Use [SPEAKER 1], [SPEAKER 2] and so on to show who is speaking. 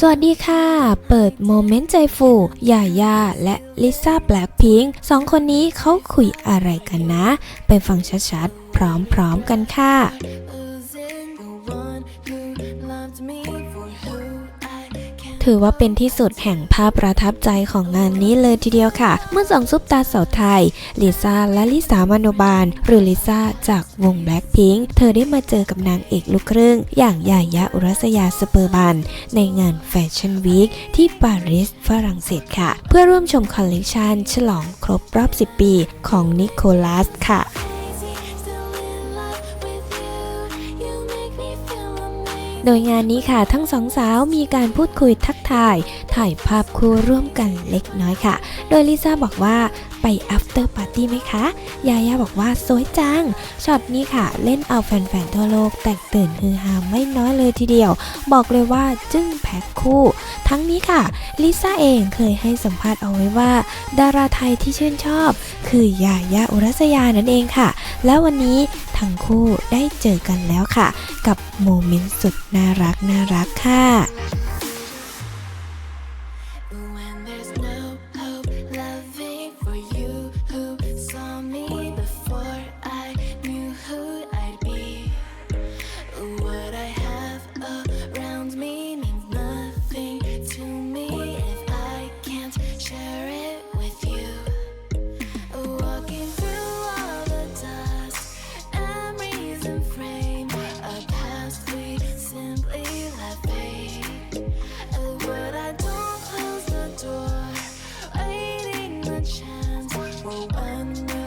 [SPEAKER 1] สวัสดีค่ะ เปิดโมเมนต์ใจฟูยาย่าและลิซ่าแบล็คพิงค์สองคนนี้เขาคุยอะไรกันนะ ไปฟังชัดๆ พร้อมๆกันค่ะ ถือว่าเป็นที่สุดแห่งภาพประทับใจของงานนี้เลยทีเดียวค่ะ เมื่อสองซุปตาสาวไทยลิซ่าและลิสามโนบาล หรือลิซ่าจากวง Blackpink เธอได้มาเจอกับนางเอกลูกครึ่ง อย่างยายาอุรัสยาสเปอร์บัน ในงานแฟชั่นวีคที่ปารีสฝรั่งเศสค่ะ เพื่อร่วมชมคอลเลกชันฉลองครบรอบ 10 ปีของนิโคลัสค่ะ โดยงานนี้ค่ะทั้งสองสาวมีการพูดคุยทักทาย ถ่ายภาพคู่ร่วมกันเล็กน้อยค่ะ โดยลิซ่าบอกว่าไป after party ไหมคะ ยายาบอกว่าสวยจัง ช็อตนี้ค่ะ เล่นเอาแฟนๆ ทั่วโลกแตกตื่นฮือฮาไม่น้อยเลยทีเดียว บอกเลยว่าจึ้งแพ็คคู่ ทั้งนี้ค่ะ ลิซ่าเองเคยให้สัมภาษณ์เอาไว้ว่า ดาราไทยที่ชื่นชอบ คือยายาอุรัสยานั่นเองค่ะ แล้ววันนี้ทั้งคู่ได้เจอกันแล้วค่ะ กับโมเมนต์สุดน่ารักน่ารักค่ะ
[SPEAKER 2] given chance.